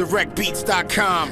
directbeats.com.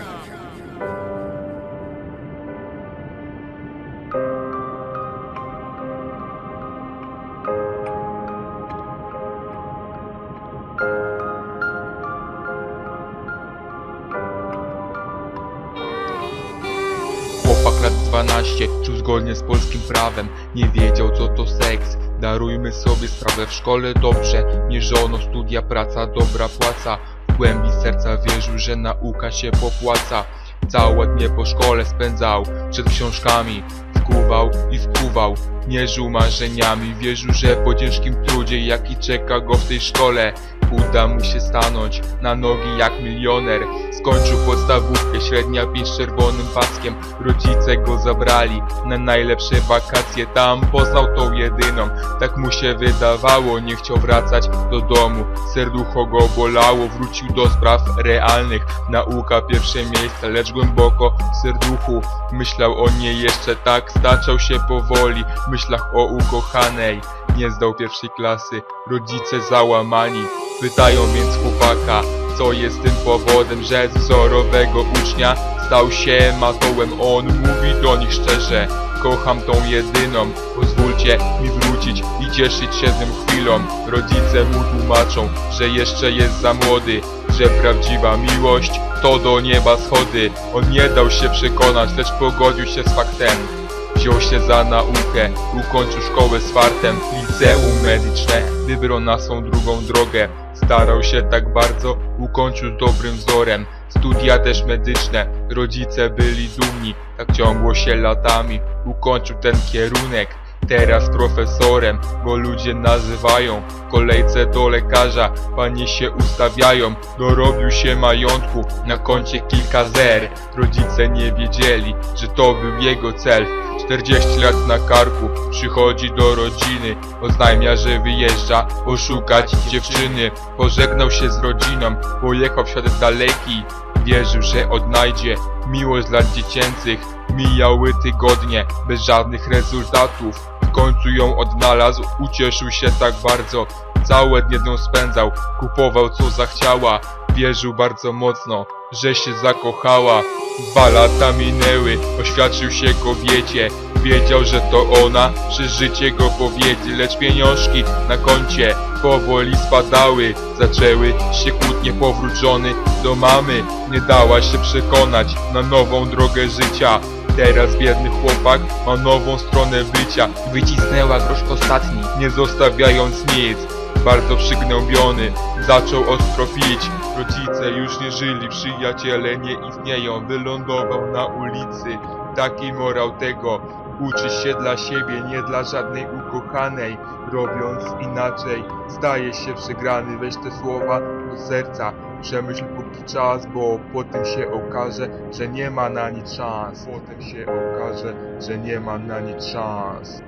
Chłopak lat 12, czuł zgodnie z polskim prawem. Nie wiedział co to seks. Darujmy sobie sprawę w szkole. Dobrze Nie żono, studia, praca, dobra płaca głębi serca wierzył, że nauka się popłaca. Całe dnie po szkole spędzał Przed książkami. Wkuwał i wkuwał Mierzył marzeniami. Wierzył, że po ciężkim trudzie Jaki czeka go w tej szkole Uda mu się stanąć na nogi jak milioner. Skończył podstawówkę, średnia pięć z czerwonym paskiem. Rodzice go zabrali na najlepsze wakacje. Tam poznał tą jedyną, tak mu się wydawało Nie chciał wracać do domu, serducho go bolało Wrócił do spraw realnych, nauka pierwsze miejsce Lecz głęboko w serduchu. Myślał o niej jeszcze tak Staczał się powoli. W myślach o ukochanej. Nie zdał pierwszej klasy, rodzice załamani Pytają więc chłopaka, co jest tym powodem, że z wzorowego ucznia stał się matołem On mówi do nich szczerze, kocham tą jedyną Pozwólcie mi wrócić i cieszyć się tym chwilą. Rodzice mu tłumaczą, że jeszcze jest za młody Że prawdziwa miłość to do nieba schody. On nie dał się przekonać, lecz pogodził się z faktem Wziął się za naukę, ukończył szkołę z fartem Liceum medyczne, wybrał na swą drugą drogę. Starał się tak bardzo, ukończył dobrym wzorem. Studia też medyczne, rodzice byli dumni. Tak ciągło się latami, ukończył ten kierunek Teraz profesorem go ludzie nazywają kolejce do lekarza. Panie się ustawiają Dorobił się majątku, na koncie kilka zer. Rodzice nie wiedzieli, że to był jego cel. 40 lat na karku, przychodzi do rodziny. Oznajmia, że wyjeżdża poszukać dziewczyny. Pożegnał się z rodziną, pojechał w świat daleki. Wierzył, że odnajdzie miłość z lat dziecięcych. Mijały tygodnie bez żadnych rezultatów końcu ją odnalazł, ucieszył się tak bardzo. Całe dnie nią spędzał, kupował co zachciała. Wierzył bardzo mocno, że się zakochała. Dwa lata minęły, oświadczył się kobiecie. Wiedział, że to ona, że życie go powiedzie. Lecz pieniążki na koncie powoli spadały. Zaczęły się kłótnie, powrót żony do mamy. Nie dała się przekonać na nową drogę życia Teraz biedny chłopak ma nową stronę bycia Wycisnęła grosz ostatni, nie zostawiając nic bardzo przygnębiony Zaczął ostro pić Rodzice już nie żyli, przyjaciele nie istnieją. Wylądował na ulicy. Taki morał tego Uczy się dla siebie, nie dla żadnej ukochanej. Robiąc inaczej Staje się przegrany. Weź te słowa do serca Przemyśl póki czas, bo potem się okaże, że nie ma na nic szans. Potem się okaże, że nie ma na nic szans